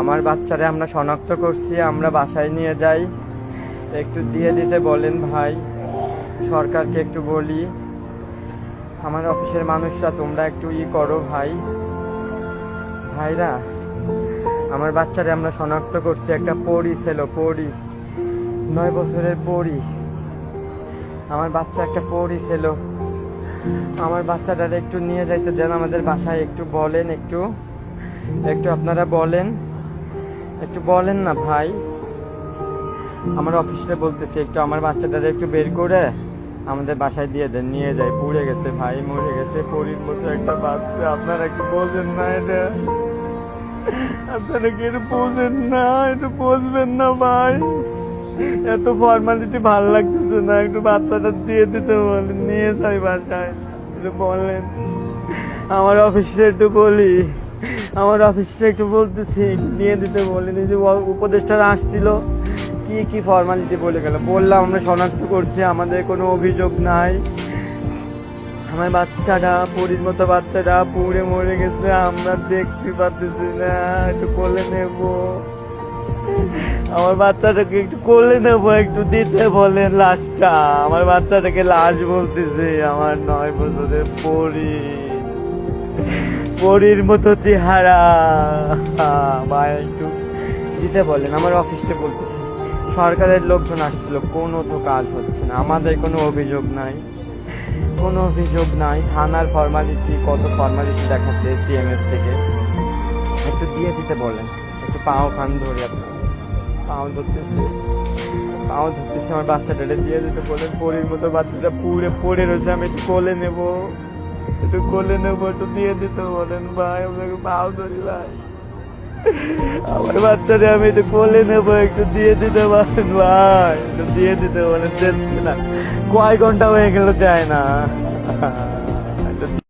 আমার বাচ্চারে আমরা শনাক্ত করছি, আমরা বাসায় নিয়ে যাই। একটু দিয়ে দিতে বলেন ভাই, সরকারকে একটু বলি। আমার অফিসের মানুষরা, তোমরা একটু ই করো ভাই। ভাইরা, আমার বাচ্চারে আমরা শনাক্ত করছি, একটা পরি ছিল, পরি। নয় বছরের পরি। আমার বাচ্চা একটা পরি ছিল। আমার বাচ্চাটারে একটু নিয়ে যাইতে দেন, আমাদের বাসায় একটু বলেন একটু। একটু আপনারা বলেন, একটু বলেন না ভাই। আমার অফিসে বলতেছি, একটু আমার বাচ্চাটারে একটু বের করে আমাদের বাসায় দিয়ে দেন, নিয়ে যায়। পুড়ে গেছে ভাই, মরে গেছে, পরির মতো একটা বাচ্চা। আপনারা একটু বোঝেন না এটা। আপনারা কি একটু বোঝেন না? একটু বুঝবেন না ভাই? এত ফর্মালিটি ভালো লাগতেছে না, একটু বাচ্চাটা দিয়ে দিতে বলেন, নিয়ে যাই বাসায়। একটু বলেন। আমার অফিসে একটু বলি। আমার অফিসে একটু বলতেছি, নিয়ে দিতে বলেন যে উপদেষ্টারা আসছিল। কি কি ফর্মালিটি বলে গেল? বললাম, আমরা শনাক্ত করছি, আমাদের কোনো অভিযোগ নাই। আমার বাচ্চাটা, পরির মতো বাচ্চাটা পুড়ে মরে গেছে, আমরা দেখতে পাচ্ছি না, একটু কোলে নেব। আমার বাচ্চাটাকে একটু কোলে নেব, একটু দিতে বলেন লাশটা। আমার বাচ্চাটাকে লাশ বলতেছে, আমার নয় বছরের পরি। পরির মতো চেহারা। ভাই, একটু দিতে বলেন, আমার অফিসে বলতেছে, সরকারের লোকজন আসছিল, কোনো তো কাজ হচ্ছে না, আমাদের কোনো অভিযোগ নাই, কোনো অভিযোগ নাই, থানার ফর্মালিটি কত ফর্মালিটি দেখাচ্ছে সিএমএস থেকে। একটু দিয়ে দিতে বলেন, একটু পাও কান ধরে আপনার, পাও ধরতেছে পাও ধরতেছে, আমার বাচ্চাটাকে দিয়ে দিতে বলেন, পরির মতো বাচ্চাটা পুড়ে পড়ে রয়েছে, আমি একটু কোলে নেব। একটু কোলে নেব, একটু দিয়ে দিতে বলেন ভাই, আপনাকে পাও ধরি ভাই। আমার বাচ্চারে আমি একটু কোলে নেব, একটু দিয়ে দিতে পারেন ভাই, একটু দিয়ে দিতে বলেন, দেখছি না। কয় ঘণ্টা হয়ে গেল দেয় না।